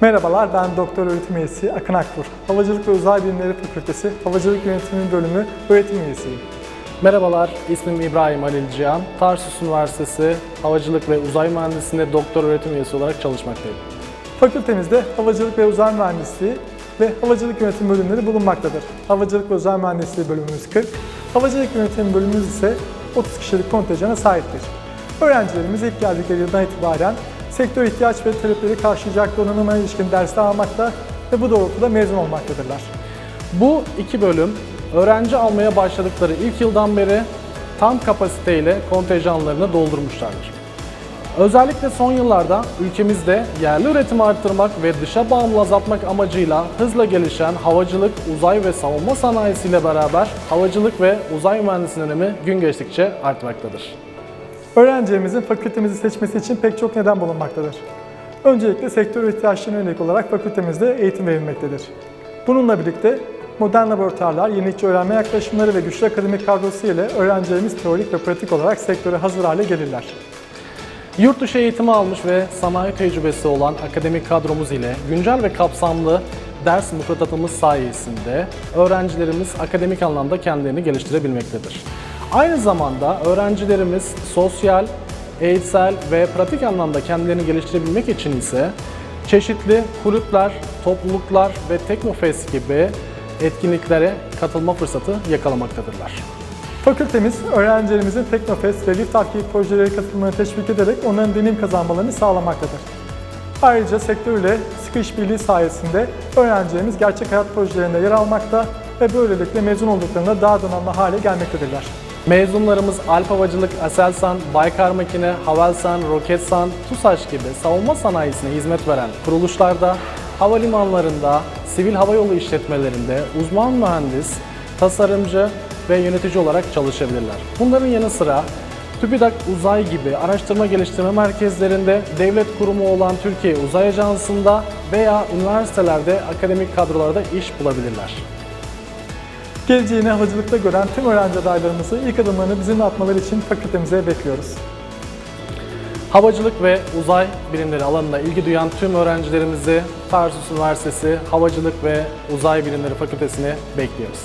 Merhabalar, ben Doktor Öğretim Üyesi Akın Akbur. Havacılık ve Uzay Bilimleri Fakültesi Havacılık Yönetimi Bölümü öğretim üyesiyim. Merhabalar, ismim İbrahim Halil Cihan. Tarsus Üniversitesi Havacılık ve Uzay Mühendisliğinde doktor öğretim üyesi olarak çalışmaktayım. Fakültemizde Havacılık ve Uzay Mühendisliği ve Havacılık Yönetimi bölümleri bulunmaktadır. Havacılık ve Uzay Mühendisliği bölümümüz 40, Havacılık Yönetimi bölümümüz ise 30 kişilik kontenjana sahiptir. Öğrencilerimiz ilk geldikleri yıldan itibaren sektör ihtiyaç ve talepleri karşılayacak donanıma ilişkin dersler almakta ve bu doğrultuda mezun olmaktadırlar. Bu iki bölüm öğrenci almaya başladıkları ilk yıldan beri tam kapasiteyle kontenjanlarını doldurmuşlardır. Özellikle son yıllarda ülkemizde yerli üretimi arttırmak ve dışa bağımlılığı azaltmak amacıyla hızla gelişen havacılık, uzay ve savunma sanayisiyle beraber havacılık ve uzay mühendisliğinin önemi gün geçtikçe artmaktadır. Öğrencilerimizin fakültemizi seçmesi için pek çok neden bulunmaktadır. Öncelikle sektör ihtiyaçlarına yönelik olarak fakültemizde eğitim verilmektedir. Bununla birlikte modern laboratuvarlar, yenilikçi öğrenme yaklaşımları ve güçlü akademik kadrosu ile öğrencilerimiz teorik ve pratik olarak sektöre hazır hale gelirler. Yurt dışı eğitimi almış ve sanayi tecrübesi olan akademik kadromuz ile güncel ve kapsamlı ders müfredatımız sayesinde öğrencilerimiz akademik anlamda kendilerini geliştirebilmektedir. Aynı zamanda öğrencilerimiz sosyal, eğitsel ve pratik anlamda kendilerini geliştirebilmek için ise çeşitli kulüpler, topluluklar ve Teknofest gibi etkinliklere katılma fırsatı yakalamaktadırlar. Fakültemiz öğrencilerimizin Teknofest ve Lift gibi projelere katılımını teşvik ederek onların deneyim kazanmalarını sağlamaktadır. Ayrıca sektörle sıkı işbirliği sayesinde öğrencilerimiz gerçek hayat projelerinde yer almakta ve böylelikle mezun olduklarında daha donanımlı hale gelmektedirler. Mezunlarımız Alp Havacılık, Aselsan, Baykar Makine, Havelsan, Roketsan, TUSAŞ gibi savunma sanayisine hizmet veren kuruluşlarda, havalimanlarında, sivil havayolu işletmelerinde uzman mühendis, tasarımcı ve yönetici olarak çalışabilirler. Bunların yanı sıra TÜBİTAK Uzay gibi araştırma geliştirme merkezlerinde, devlet kurumu olan Türkiye Uzay Ajansı'nda veya üniversitelerde akademik kadrolarda iş bulabilirler. Geleceğini havacılıkta gören tüm öğrenci adaylarımızı ilk adımlarını bizimle atmaları için fakültemize bekliyoruz. Havacılık ve uzay bilimleri alanına ilgi duyan tüm öğrencilerimizi Tarsus Üniversitesi Havacılık ve Uzay Bilimleri Fakültesine bekliyoruz.